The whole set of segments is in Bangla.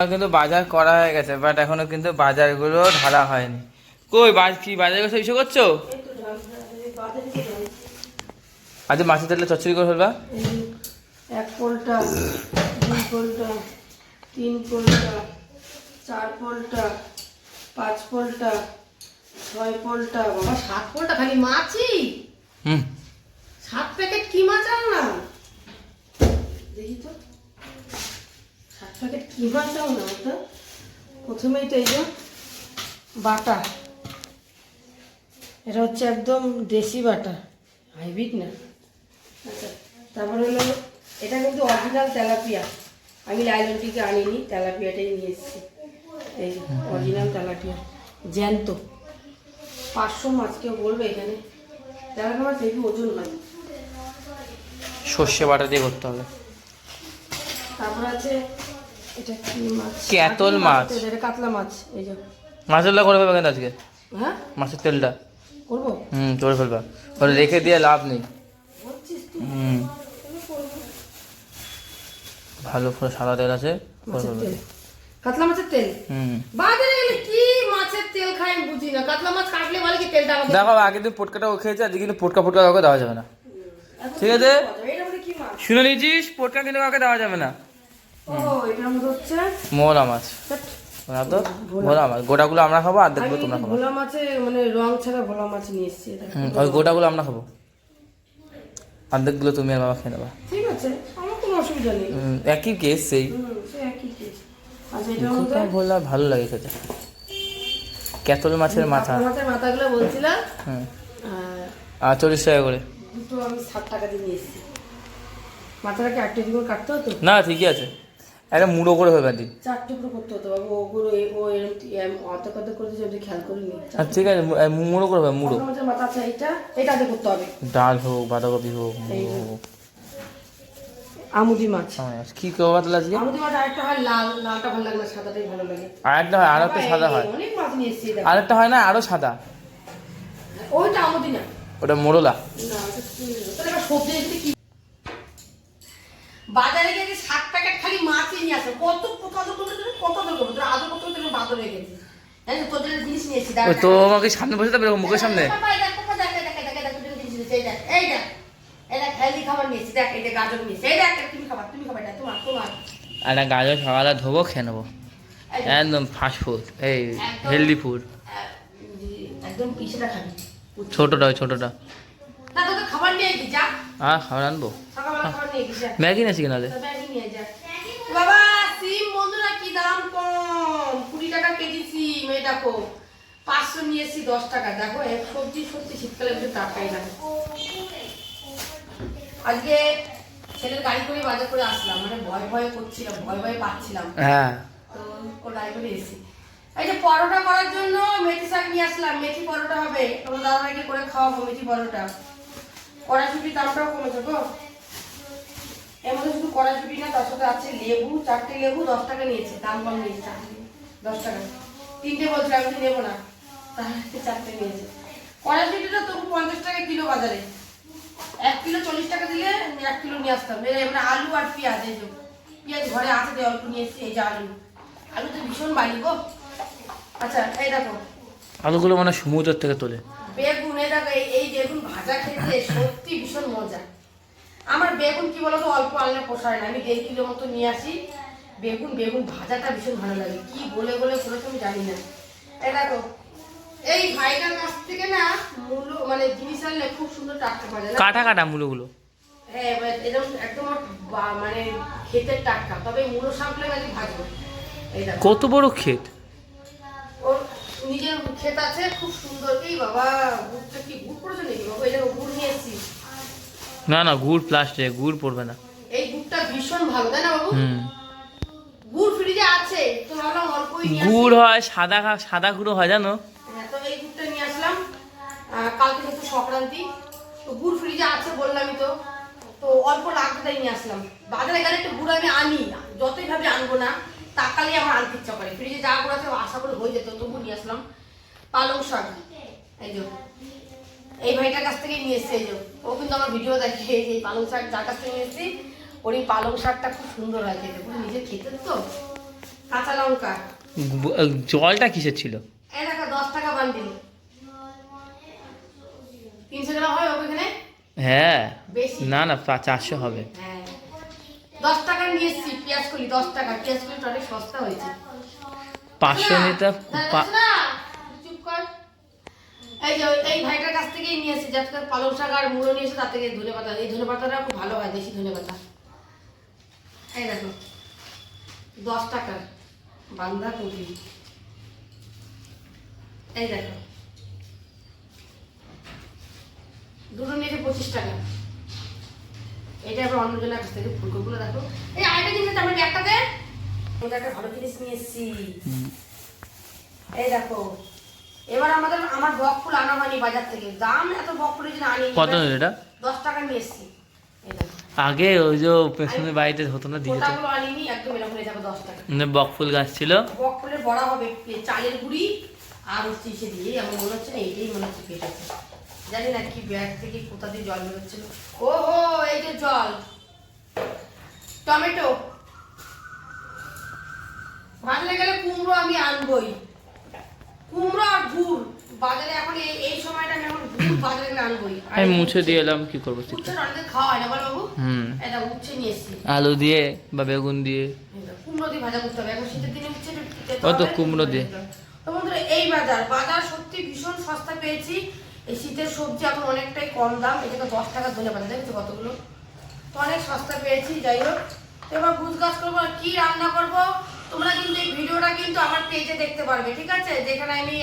কিন্তু বাজার করা হয়ে গেছে বাট এখনও কিন্তু বাজারগুলো ঢালা হয়নি। কই বাজ কি বাজার সব ইস্যু করছ? আজ মাছের তেলে চচ্চড়ি করে ফেলবা। এক পোলটা দুই পোলটা তিন পোলটা চার পোলটা পাঁচ পোলটা ছয় পোলটা। বাবা সাত পোলটা খালি মাছই? হুম। সাত প্যাকেট কি মাছ না দেখি তো। সাত প্যাকেট কি আও না ওটা? প্রথমেই তো এই যে বাটা। এটা হচ্ছে একদম দেশি বাটা। হাইব্রিড না? আচ্ছা তারপরে হলো এটা কিন্তু অরিজিনাল তেলাপিয়া। আমি লাইলন থেকে আনিনি তেলাপিয়াটাই নিয়ে এসেছি। এই অরিজিনাল তেলাপিয়া জ্যান্ত। পাঁচশো মাছ কেউ বলবে এখানে। তেলাপিয়া মাছ দেখি ওজন হয় সর্ষে বাটা দিয়ে করতে হবে। তারপর আছে এটা কি মাছ? ক্যাতল মাছ। এটা কাতলা মাছ এই যে। মাছের করে ফেলবা কিন্তু আজকে? হ্যাঁ? মাছের তেলটা? করব? হুম করে ফেলবা। ওটা রেখে দিয়ে লাভ নেই। হুম। ভালো করে সাদা তেল আছে কাতলা মাছের তেল? হুম। বাজারে কি মাছের তেল খাই বুঝি না। কাতলা মাছ কাটলে বলে কি তেলটা দেখো আগে দিন পোটকাটা খেয়েছে আজকে কিন্তু পোটকা পোটকা কাউকে দেওয়া যাবে না। ঠিক আছে? শুনে নিয়েছিস পোটকা কিন্তু কাউকে দেওয়া যাবে না ও এটার মধ্যে হচ্ছে মোলা মাছ। তো? ভোলা মাছ। গোটাগুলো আমরা খাব আর দেখব তোমরা খাব। ভোলা মাছে মানে রং ছাড়া ভোলা মাছ নিয়ে এসেছি হুম, ওই গোটাগুলো আমরা খাব। অর্ধেকগুলো তুমি আর বাবা খেয়ে নেবা। ঠিক আছে আমার কোনো অসুবিধা নেই। একই কেস সেই। আচ্ছা গোটা ভোলা ভালো লাগে খেতে। ক্যাতল মাছের মাথা। মাছের মাথাগুলো বলছিলাম। হুম। আর চল্লিশ টাকা করে। দুটো আমি ষাট টাকা দিয়ে নিয়ে এসেছি। মাথাটাকে দিন কাটতে হতো না ঠিকই আছে। একটা মুড়ো করে ফেলবা দিন টুকরো করতে হতো বাবু ওগুলো ও এরম অত কত করে যদি খেয়াল করিনি। আর ঠিক আছে মুড়ো করে ফেলবা মুড়ো। মাথা আছে এইটা? এটাতে করতে হবে। ডাল হোক বাঁধাকপি হোক মুড়ো হোক। আমুদি মাছ। হ্যাঁ, কি করবা তাহলে আজকে? আমুদি মাছ আরেকটা হয় লাল লালটা ভালো লাগে না সাদাটাই ভালো লাগে। আরেকটা হয় আর একটা সাদা হয়। অনেক মাছ নিয়ে এসেছি আরেকটা হয় না আরও সাদা। ওইটা আমুদি না। ওটা না সবজি কি বাজারে গিয়ে সাত প্যাকেট খালি মাছই নিয়ে আসে কত কত করে তুমি কত করে করব তোর আদর কত করে বাদর হয়ে গেছে হ্যাঁ তোদের জিনিস নিয়েছি ওই তো আমাকে সামনে বসে থাকবে মুখের সামনে একটা গাজর সকালে ধোবো খেয়ে নেব একদম ফাস্ট ফুড এই হেলদি ফুড একদম ছোটটা ছোটটা না তোকে খাবার নিয়ে গি যা আর খাবার আনব সকালবেলা খাবার নিয়ে গি যা ম্যাগি না নিয়ে যা। বাবা সিম বন্ধুরা কি দাম কম। কুড়ি টাকা কেজি সিম এই দেখো। পাঁচশো নিয়ে এসেছি দশ টাকা। দেখো এক সবজি সত্যি শীতকালে একটু টাকাই লাগে আজকে ছেলের গাড়ি করে বাজার করে আসলাম। মানে ভয় ভয় করছিলাম ভয় ভয় পাচ্ছিলাম। হ্যাঁ। তো ও গাড়ি করে এসেছি। এই যে পরোটা করার জন্য মেথি শাক নিয়ে আসলাম। মেথি পরোটা হবে। তোমার দাদা ভাইকে করে খাওয়াবো মেথি পরোটা। কড়াইশুটির দামটাও কমেছে গো। এর মধ্যে শুধু কড়াইশুটি না তার সাথে আছে লেবু চারটে লেবু দশ টাকা নিয়েছে দাম কম নিয়েছে। চারটে দশ টাকা। তিনটে বলছিল আমি নেব না। তাহলে চারটে নিয়েছে। কড়াইশুটিটা তবু পঞ্চাশ টাকা কিলো বাজারে। এক কিলো চল্লিশ টাকা দিলে এক কিলো নিয়ে আসতাম। এর এবার আলু আর পেঁয়াজ এই পেঁয়াজ ঘরে আছে দিয়ে অল্প নিয়ে এসেছি এই যে আলু। আলু তো ভীষণ বাড়ি গো। আচ্ছা এই দেখো। আলুগুলো মানে সমুদ্রের থেকে তোলে। বেগুন এই দেখো এই- এই বেগুন ভাজা খেতে সত্যি ভীষণ মজা। আমার বেগুন কি বলতো অল্প আনলে পোষায় না। আমি দেড় কিলো মতো নিয়ে আসি। বেগুন বেগুন ভাজাটা ভীষণ ভালো লাগে। কি বলে বলে করেছে আমি জানি না। এই দেখো এই ভাইটার কাছ থেকে না মূল্য মানে জিনিস আনলে খুব সুন্দর টাটকা পাওয়া যায়। কাটা কাটা মুলোগুলো? হ্যাঁ এবার এরকম একদম মানে ক্ষেতের টাটকা তবে মুলো শাকগুলো নাকি ভাজবো। কত বড় ক্ষেত? ওর নিজের ক্ষেত আছে খুব সুন্দর। এই বাবা গুড়টা কি গুড় পড়েছে নাকি বাবা? দেখো গুড় নিয়ে এসেছি। না না গুড় প্লাস্টিক গুড় পড়বে না। এই গুড়টা ভীষণ ভালো তাই না বাবু? হুম। গুড় ফ্রিজে আছে তো ভাবলাম অল্পই নিয়ে গুড় হয় সাদা সাদা গুঁড়ো হয় জানো? হ্যাঁ তো এই গুড়টা নিয়ে আসলাম। কালকে যেহেতু সংক্রান্তি তো গুড় ফ্রিজে আছে বললামই তো। তো অল্প লাগবে তাই নিয়ে আসলাম। বাজারে গেলে একটু গুড় আমি আনি না যতই ভাবে আনব না তাকালেই আমার আনতে ইচ্ছা করে। ফ্রিজে যা গুড় আছে আশা করে হয়ে যেত তবু নিয়ে আসলাম। পালং শাক এই যে। এই ভাইটার কাছ থেকেই নিয়ে এসছে যে। ও কিন্তু আমার ভিডিও দেখে এই যে পালং শাক যার কাছ থেকে নিয়ে এসেছি ওর এই পালং শাকটা খুব সুন্দর হয় খেতে। নিজে খেতে তো। কাঁচা লঙ্কা। জলটা কিসের ছিল? এই দেখো দশ টাকা বান্ডিল। তিনশো গ্রাম হয় ওখানে হ্যাঁ। বেশি? না না চারশো হবে। হ্যাঁ। দশ টাকা নিয়ে এসছি পেঁয়াজ কলি দশ টাকা। পেঁয়াজ কলিটা অনেক সস্তা হয়েছে। পাঁচশো নিতে। এই যে এই ভাইটার কাছ থেকেই নিয়ে এসেছি যাতে পালং শাক আর মুড়ো নিয়ে এসে তার থেকে ধনে পাতা এই ধনে পাতাটা খুব ভালো হয় দেশি ধনে পাতা। এই দেখো দশ টাকার বান্ধা কপি। এই দেখো দুটো নিয়েছে পঁচিশ টাকা। এটা আবার অন্যজনের কাছ থেকে ফুলকপিগুলো দেখো। এই আরেকটা জিনিস আমার ব্যাগটাতে একটা ভালো জিনিস নিয়ে এসেছি। এই দেখো এবার আমাদের আমার বক ফুল আনা হয়নি বাজার থেকে। দাম এত বক ফুলের জন্য আনি কত এটা? দশ টাকা নিয়ে এসেছি। আগে ওই যে পেছনের বাড়িতে হতো না দিয়ে যেত আনিনি একদম এরকম হয়ে যাবে দশ টাকা মানে বক ফুল গাছ ছিল? বক ফুলের বড়া হবে চালের গুঁড়ি আর হচ্ছে সে দিয়ে আমার মনে হচ্ছে না এটাই মনে হচ্ছে পেট আছে। জানি না কি ব্যাগ থেকে কোথা দিয়ে জল বেরোচ্ছিল। ও হো এই যে জল। টমেটো। বাজারে গেলে কুমড়ো আমি আনবই। কুমড়ো আর গুড়। বাজারে এখন এই- সময়টা আমি এখন গুড় বাজারে গেলে আনবই। আমি মুছে দিয়ে এলাম কি করব উচ্ছে অনেকে খাওয়া হয় না বল বাবু? হুম। এটা উচ্ছে নিয়ে এসছি। আলু দিয়ে বা বেগুন দিয়ে। কুমড়ো দিয়ে ভাজা করতে হবে। এখন শীতের দিনে উচ্ছে ও তো কুমড়ো দিয়ে। তো বন্ধুরা এই বাজার বাজার সত্যি ভীষণ সস্তা পেয়েছি। এই শীতের সবজি এখন অনেকটাই কম দাম। এটাকে দশ টাকা ধরে পাতা দেখছ কতগুলো? তো অনেক সস্তা পেয়েছি যাই হোক। এবার গুছ গাছ করব কি রান্না করব? তোমরা কিন্তু এই ভিডিওটা কিন্তু আমার পেজে দেখতে পারবে, ঠিক আছে? যেখানে আমি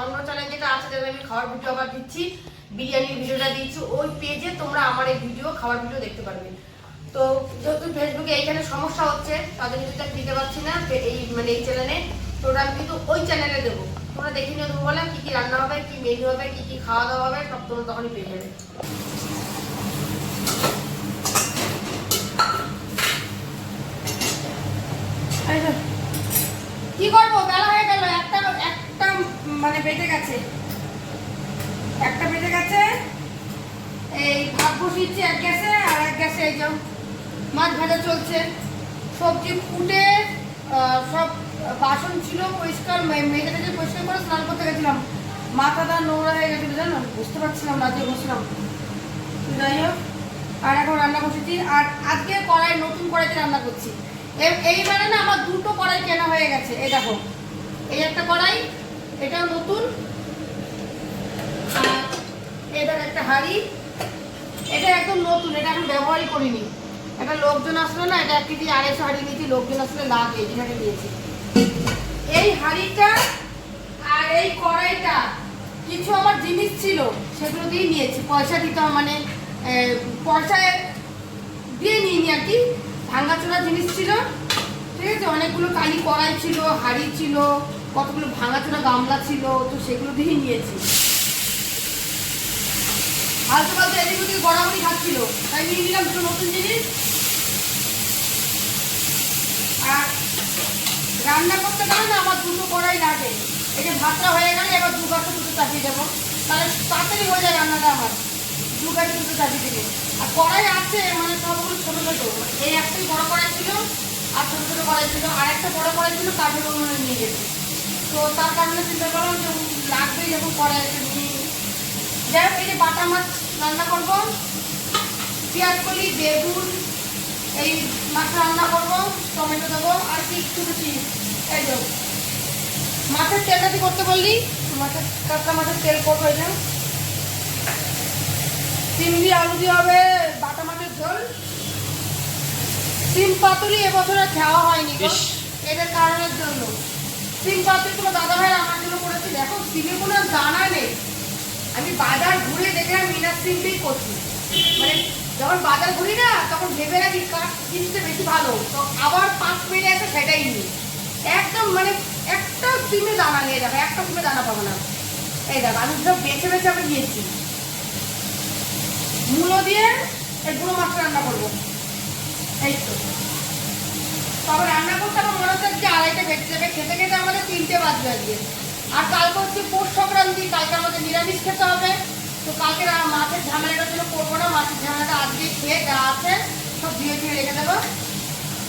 অন্য চ্যানেল যেটা আছে, যেখানে আমি খাওয়ার ভিডিও আবার দিচ্ছি, বিরিয়ানির ভিডিওটা দিচ্ছি, ওই পেজে তোমরা আমার এই ভিডিও খাওয়ার ভিডিও দেখতে পারবে। তো যেহেতু ফেসবুকে এইখানে সমস্যা হচ্ছে, তাদের কিন্তু আমি দিতে পারছি না এই মানে এই চ্যানেলে আমি কিন্তু ওই চ্যানেলে দেবো। তোমরা দেখে নিও তুমি বলে কী কি রান্না হবে, কী মেনু হবে, কী কী খাওয়া দাওয়া হবে, সব তোমরা তখনই পেয়ে যাবে এই যে, কি করব? বেলা হয়ে গেল, একটা একটা মানে বেজে গেছে। একটা বেজে গেছে, এই ভাত বসিয়েছি, এক গ্যাসে আর এক গ্যাসে এই যে মাছ ভাজা চলছে। সবজি ফুটে সব বাসন ছিল পরিষ্কার, মে- মেজে টেজে পরিষ্কার করে স্নান করতে গেছিলাম। মাথাটা নোংরা হয়ে গেছিল জানো বুঝতে পারছিলাম না যে বসলাম। যাই হোক, আর এখন রান্না বসেছি। আর আজকে কড়াই নতুন কড়াইতে রান্না করছি। এইবারে না আমার দুটো কড়াই কেনা হয়ে গেছে। এই দেখো, এই একটা কড়াই এটাও নতুন এটার একটা হাঁড়ি। এটা একদম নতুন, এটা এখন ব্যবহারই করিনি। একটা লোকজন আসলো না, এটা এক কেজি আড়াইশো হাঁড়ি নিয়েছি, লোকজন আসলে লাগে যেখানে নিয়েছি। এই হাঁড়িটা আর এই কড়াইটা কিছু আমার জিনিস ছিল, সেগুলো দিয়ে নিয়েছি। পয়সা দিতে মানে পয়সায় দিয়ে নিইনি আর কি। ভাঙাচোরা জিনিস ছিল, ঠিক আছে? অনেকগুলো কালি কড়াই ছিল, হাঁড়ি ছিল, কতগুলো ভাঙাচোরা গামলা ছিল, তো সেগুলো দিয়ে নিয়েছি। আলতু ফালতু এদিক ওদিকে গড়াগড়ি খাচ্ছিল, তাই নিয়ে নিলাম দুটো নতুন জিনিস। আর রান্না করতে গেলে না, আমার দুটো কড়াই লাগে। যে ভাতটা হয়ে গেলে এবার দু গাছে দুটো চাপিয়ে দেবো। তাহলে তাড়াতাড়ি হয়ে যায় রান্নাটা আমার। দু গাছে দুটো চাপিয়ে দেবে। আর কড়াই আছে মানে সবগুলো ছোটো ছোটো। এই একটাই বড় কড়াই ছিল, আর ছোটো ছোটো কড়াই ছিল। আর একটা বড় কড়াই ছিল, কাঠের উনুনে নিয়ে গেছে। তো তার কারণে চিন্তা করলাম যে লাগবেই যখন কড়াই একটা নিয়ে। যাই হোক, এই যে বাটা মাছ রান্না করব। পেঁয়াজ কলি, বেগুন, এই মাছ রান্না করব, টমেটো দেবো, আর কি একটু বেশি, এই যে মাছের তেলটা কি করতে বললি? মাছের কাঁচা মাছের তেল করব এটা সিম দিয়ে আলু দিয়ে হবে বাটা মাছের ঝোল। সিম পাতুরি এবছর খাওয়া হয়নি এদের কারণের জন্য। সিম পাতুরি কোনো দাদা ভাই আমার জন্য করেছে। দেখো সিমে কোনো দানা নেই। আমি বাজার ঘুরে দেখলাম মিনার সিমটাই করছি। মানে যখন বাজার ঘুরি না তখন ভেবে রাখি কার জিনিসটা বেশি ভালো। তো আবার পাঁচ মিনিট একটা সেটাই নি একদম মানে একটা সিমে দানা নিয়ে যাবে একটা সিমে দানা পাবো না। এই দেখো আমি সব বেছে বেছে আমি নিয়েছি। মূলো দিয়ে এই গুঁড়ো মাছটা রান্না করব। এই তো। তবে রান্না করতে আমার মনে হচ্ছে আজকে আড়াইটে বেঁচে যাবে। খেতে খেতে আমাদের তিনটে বাজবে আজকে। আর কালকে হচ্ছে পৌষ সংক্রান্তি, কালকে আমাদের নিরামিষ খেতে হবে। তো কালকে মাছের ঝামেলাটার জন্য করব না। মাছের ঝামেলাটা আজকে খেয়ে যা আছে, সব ধুয়ে ধুয়ে রেখে দেবো।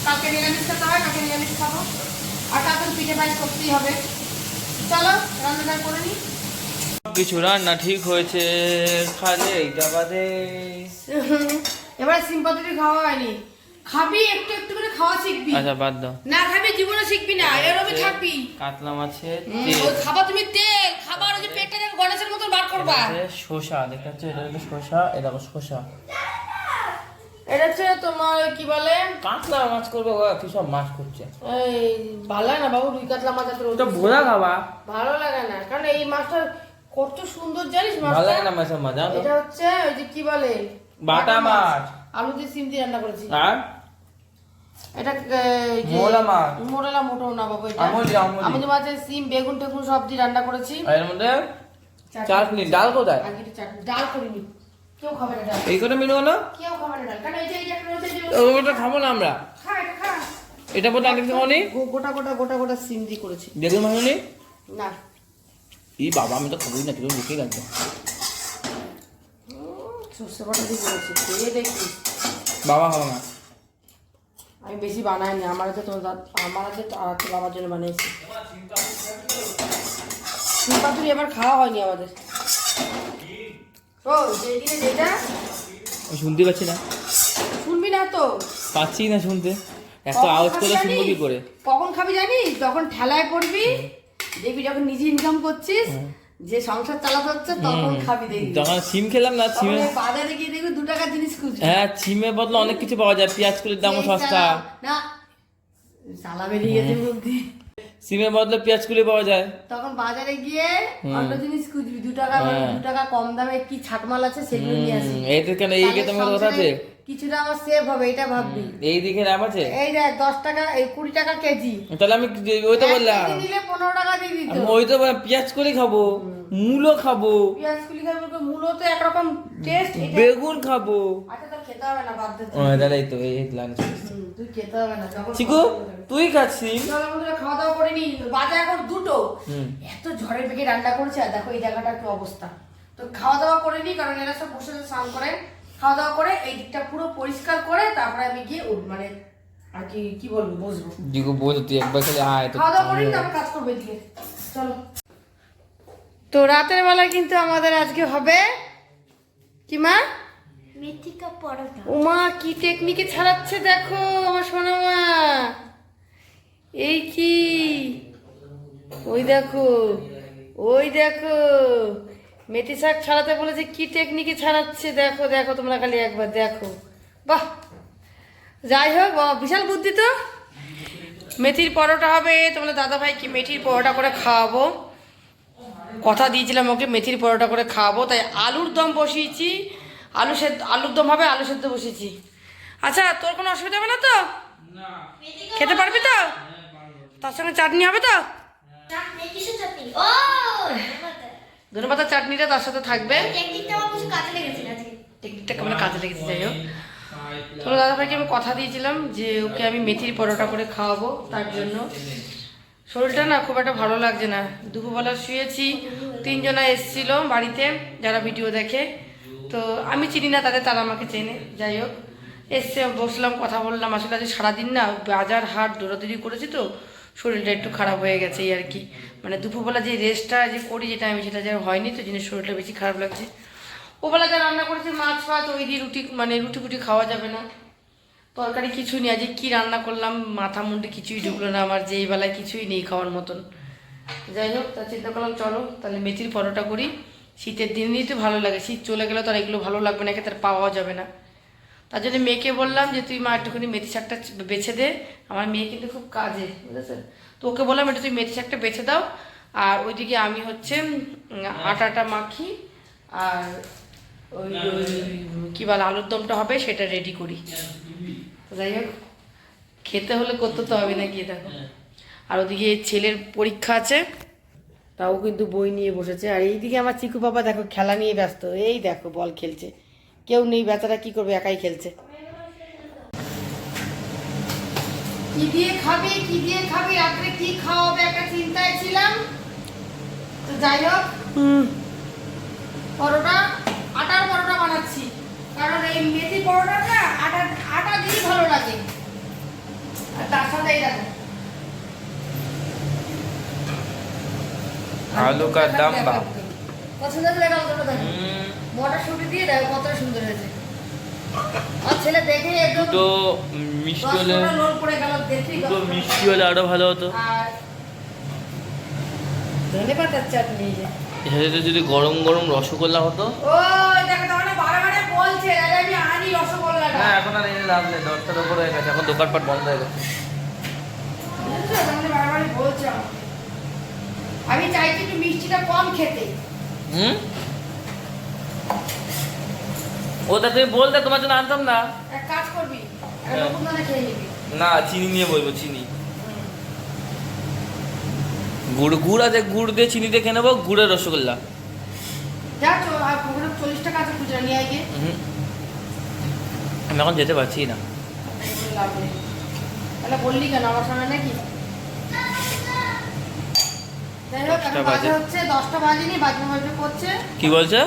কালকে নিরামিষ খেতে হয়, কালকে নিরামিষ খাব। পিঠে পায়েস করতেই হবে। চলো রান্নাটা করে নিই কিছু রান্না ঠিক হয়েছে। খালে এইটা বাদে। এবার সিম্পাতুরি খাওয়া হয়নি। খাবি একটু একটু করে খাওয়া শিখবি। আচ্ছা বাদ দাও। না খাবি জীবনে শিখবি না। এরমই থাকবি। কাতলা মাছের হুম, খাবার তুমি তেল খাবার ওই যে দেখো গণেশের মতন বার করবা। শসা দেখতে পাচ্ছ? এটা হলো শসা এটা হলো শসা। এটা হচ্ছে তোমার কি বলে? কাতলা মাছ করবে কি সব মাছ করছে। এই ভালো না বাবু রুই কাতলা মাছ ওটা ভোলা খাবা। ভালো লাগে না। কারণ এই মাছটা কত সুন্দর জানিস ভালো লাগে না মাছের মাছ জানো এটা হচ্ছে ওই যে কি বলে? বাটা মাছ। আলু দিয়ে সিম দিয়ে রান্না করেছি। আর? এটা মোলা মাছ। মোলা মোটো না বাবু এটা। আমুদি, আমুদি। আমুদি মাছের সিম বেগুন টেগুন সব দিয়ে রান্না করেছি। আর এর মধ্যে চাটনি। ডাল কোথায়? আগে চাটনি। ডাল করিনি। কেউ খাবে না ডাল। এই করে মেনু হলো কেউ খাবে না ডাল। কারণ এই যে এই যে ওটা খাব না আমরা। খা এটা খা। এটা কিছু গো- গোটা গোটা গোটা গোটা সিম দিয়ে করেছি। বেগুন ভাঙনি না। এই বাবা আমি তো খাবোই না করেছি খেয়ে দেখি বাবা খাব না আমি বেশি বানাইনি আমার হাতে তোমার আমার হাতে বাবার জন্য বানিয়েছি। পাতুরি এবার খাওয়া হয়নি আমাদের। ও যেদিনে যেটা। শুনতে পাচ্ছি না। শুনবি না তো। পাচ্ছি না শুনতে। এত আওয়াজ করে শুনব কি করে? কখন খাবি জানিস? যখন ঠেলায় পড়বি দেখবি যখন নিজে ইনকাম করছিস যে সংসার চালাতে হচ্ছে তখন খাবি দেখবি। যখন সিম খেলাম না সিমে বাজারে গিয়ে দেখবি দু টাকার জিনিস খুঁজবি। হ্যাঁ সিমের বদলে অনেক কিছু পাওয়া যায় পেঁয়াজ কুলির দামও সস্তা। না চালা বেরিয়ে গেছে বুদ্ধি সিমের বদলে পেঁয়াজ কুলি পাওয়া যায়। তখন বাজারে গিয়ে অন্য জিনিস খুঁজবি দু টাকা হ্যাঁ। দু টাকা কম দামে কি ছাটমাল আছে সেগুলো নিয়ে আসবি। এইটা কেন এই তাহলে তোমার কথা আছে? কিছুটা আমার সেভ হবে এটা ভাববি। এই দিকে লাভ আছে? এই দেখ দশ টাকা এই কুড়ি টাকা কেজি। তাহলে আমি ওই তো বললাম। নিলে পনেরো টাকা দিয়ে দিত ওই তো পেঁয়াজ কলি খাব মূলো খাব। পেঁয়াজ কুলি খাবে মূলত একরকম টেস্ট বেগুন খাব। আচ্ছা তোর খেতে হবে না বাদ দে ও দাঁড়াই তো এই লাঞ্চ তুই খেতে হবে না চিকু তুই খাচ্ছিস? চলো বন্ধুরা খাওয়া দাওয়া করে নি বাজে এখন দুটো। এত ঝড়ের বেগে রান্না করছে আর দেখো এই জায়গাটার কি অবস্থা। তো খাওয়া দাওয়া করে নি কারণ এরা সব বসে বসে স্নান করে। খাওয়া দাওয়া করে এই দিকটা পুরো পরিষ্কার করে তারপরে আমি গিয়ে উঠ- মানে আর কি কি বলব বসবো। দিগু বল তুই একবার খালি আয় তো খাওয়া দাওয়া করে তারপর কাজ করব এদিকে। চলো। তো রাতের বেলা কিন্তু আমাদের আজকে হবে কি মা? মেথি কা পরোটা। উমা কি টেকনিকে ছাড়াচ্ছে দেখো আমার সোনা মা এই কি? ওই দেখো ওই দেখো। মেথি শাক ছাড়াতে বলেছে কি টেকনিকে ছাড়াচ্ছে দেখো দেখো তোমরা খালি একবার দেখো। বাহ! যাই হোক বিশাল বুদ্ধি তো। মেথির পরোটা হবে তোমাদের দাদা ভাই কি মেথির পরোটা করে খাওয়াবো? কথা দিয়েছিলাম ওকে মেথির পরোটা করে খাওয়াবো তাই আলুর দম বসিয়েছি। আলু সেদ্ধ আলুর দম হবে আলু সেদ্ধ বসিয়েছি। আচ্ছা তোর কোনো অসুবিধা হবে না তো? খেতে পারবি তো? তার সঙ্গে চাটনি হবে তো ধনে পাতার চাটনিটা তার সাথে থাকবে। টেকনিকটা আজকে। কেমন কাজে লেগেছে যাই হোক। তোমার দাদা ভাইকে আমি কথা দিয়েছিলাম যে ওকে আমি মেথির পরোটা করে খাওয়াবো তার জন্য। শরীরটা না খুব একটা ভালো লাগছে না। দুপুরবেলা শুয়েছি তিনজনা এসেছিল বাড়িতে যারা ভিডিও দেখে। তো আমি চিনি না তাদের তারা আমাকে চেনে যাই হোক। এসছে বসলাম কথা বললাম। আসলে আজ সারাদিন না বাজার হাট দৌড়াদৌড়ি করেছি তো। শরীরটা একটু খারাপ হয়ে গেছে এই আর কি। মানে দুপুরবেলা যে রেস্টটা যে করি যেটা আমি, সেটা যে হয়নি তো, জিনিস শরীরটা বেশি খারাপ লাগছে। ওবেলা যা রান্না করেছে, মাছ ফাছ, ওই দিয়ে রুটি মানে রুটি ফুটি খাওয়া যাবে না। তরকারি কিছু নেই। আজকে কী রান্না করলাম, মাথা মুন্ডে কিছুই ঢুকলো না আমার যে এই বেলায় কিছুই নেই খাওয়ার মতন। যাই হোক, তা চিন্তা করলাম চলো, তাহলে মেথির পরোটা করি। শীতের দিনই তো ভালো লাগে, শীত চলে গেলে তো আর এগুলো ভালো লাগবে না খেতে আর পাওয়া যাবে না। তার জন্য মেয়েকে বললাম যে তুই মা একটুখানি মেথি শাকটা বেছে দে আমার মেয়ে কিন্তু খুব কাজে বুঝেছেন? তো ওকে বললাম একটু তুই মেথি শাকটা বেছে দাও। আর ওইদিকে আমি হচ্ছে আটাটা মাখি আর ওই কী বলে আলুর দমটা হবে সেটা রেডি করি। তো যাই হোক খেতে হলে করতে তো হবে না গিয়ে দেখো আর ওদিকে ছেলের পরীক্ষা আছে তাও কিন্তু বই নিয়ে বসেছে। আর এইদিকে আমার চিকু বাবা দেখো খেলা নিয়ে ব্যস্ত। এই দেখো বল খেলছে। কেউ নেই বেচারা কি করবে একাই খেলছে। কি দিয়ে খাবি কি দিয়ে খাবি? রাত্রে কি খাওয়াবে? একটা চিন্তায় ছিলাম। তো যাই হোক পরোটা আটার পরোটা বানাচ্ছি। কারণ এই মেথি পরোটাটা আটা আটা দিয়ে ভালো লাগে। আর তার সাথে এই দেখো। আলু কা দাম বা পছন্দ হলে হুম, মটরশুঁটি দিয়ে দেখো কতটা সুন্দর হয়েছে। আর ছেলে দেখে একদম দুটো মিষ্টি হলে দশটা লোল পড়ে গেল দেখি দুটো মিষ্টি হলে আরও ভালো হতো। আর ধনে পাতার চাটনি যদি গরম গরম রসগোল্লা হতো। ও দেখো তোমার বারে বলছে আমি আনি রসগোল্লাটা। না এখন আর এনে লাভ নেই দশটার উপর হয়ে গেছে এখন দোকানপাট বন্ধ হয়ে গেছে। আমি চাইছি একটু মিষ্টিটা কম খেতে। হুম? ওটা তুমি বলতে তোমার জন্য আনতাম না। এক কাজ করবি হ্যাঁ। না চিনি নিয়ে বলব চিনি। গুড় গুড় আছে গুড় দিয়ে চিনি দিয়ে খেয়ে নেব গুড়ের রসগোল্লা। আমি এখন যেতে পারছি না। বললি কেন আমার সঙ্গে নাকি? দশটা বাজে বাজে। হচ্ছে দশটা বাজেনি বাজবে বাজবে করছে। কি বলছে?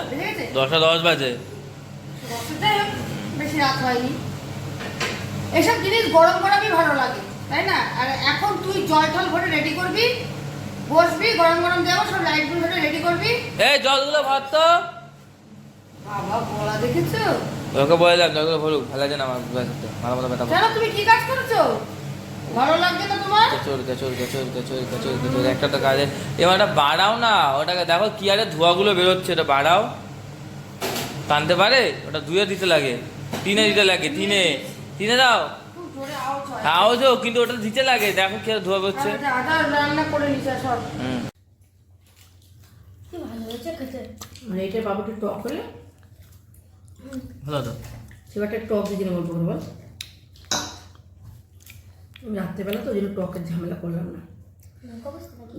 দশটা দশ বাজে। বেশি রাত হয়নি। এসব জিনিস গরম গরমই ভালো লাগে তাই না? আর এখন তুই জল টল ভরে রেডি করবি বসবি গরম গরম দেবো সব লাইটগুলো ভরে রেডি করবি। এই জলগুলো ভাত তো। বাবা বলা দেখেছ? ওকে বললাম জলগুলো ভরুক ভালো লাগে না আমার মাথা ব্যথা তুমি কি কাজ করছ? ভালো লাগছে না তোমার কেচোর একটা তো কাজে এবার ওটা বাড়াও না ওটাকে দেখো কি আরে ধোঁয়াগুলো বেরোচ্ছে ওটা বাড়াও টানতে পারে ওটা ধুয়ে দিতে লাগে তিনে দিতে লাগে তিনে তিনে দাও আওয়াজ হয় কিন্তু ওটা দিতে লাগে দেখো কি আর ধোয়া বেরোচ্ছে আটা রান্না করে সব হুম ভালো হয়েছে খেতে মানে এটা বাবু একটু টক হলে ভালো তো সেবারটা টক দিয়ে দিলাম অল্প করে বল রাত্রেবেলা তো ওই জন্য টকের ঝামেলা করলাম না।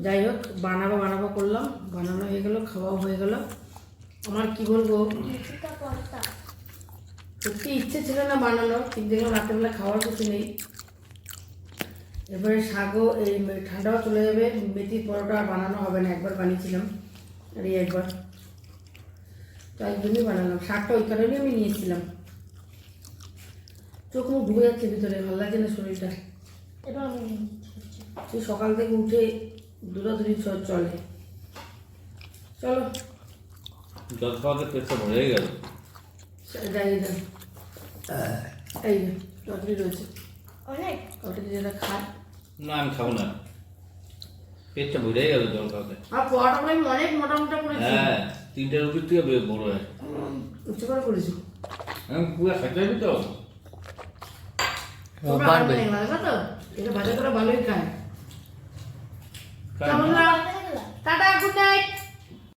যাই হোক বানাবো বানাবো করলাম বানানো হয়ে গেল খাওয়াও হয়ে গেল। আমার কি বলব? সত্যি ইচ্ছে ছিল না বানানো কিন্তু দেখলাম রাত্রেবেলা খাওয়ার কিছু নেই। এবারে শাকও এই ঠান্ডাও চলে যাবে মেথির পরোটা আর বানানো হবে না একবার বানিয়েছিলাম আর এই একবার তাই জন্যই বানালাম শাকটা ওই কারণেই আমি নিয়েছিলাম। চোখ মুখ ঢুকে যাচ্ছে ভিতরে ভালো লাগছে না শরীরটা। আমি নিয়ে সকাল থেকে উঠে চ- চলে। চলো। জল খাওয়াতে পেটটা ভরে গেল। যাই যাই এই চটনি রয়েছে। অনেক? ওটা যেটা খায়। না আমি খাব না। পেটটা ভরে গেল জল খাওয়াতে। আর আমি অনেক মোটা মোটা করেছি। হ্যাঁ তিনটে রুটির থেকে বড় হয়। উচ্চ করে করেছি। আমি পুরো খেতে তো? এটা ভাজা করে ভালোই খায়। Tata good night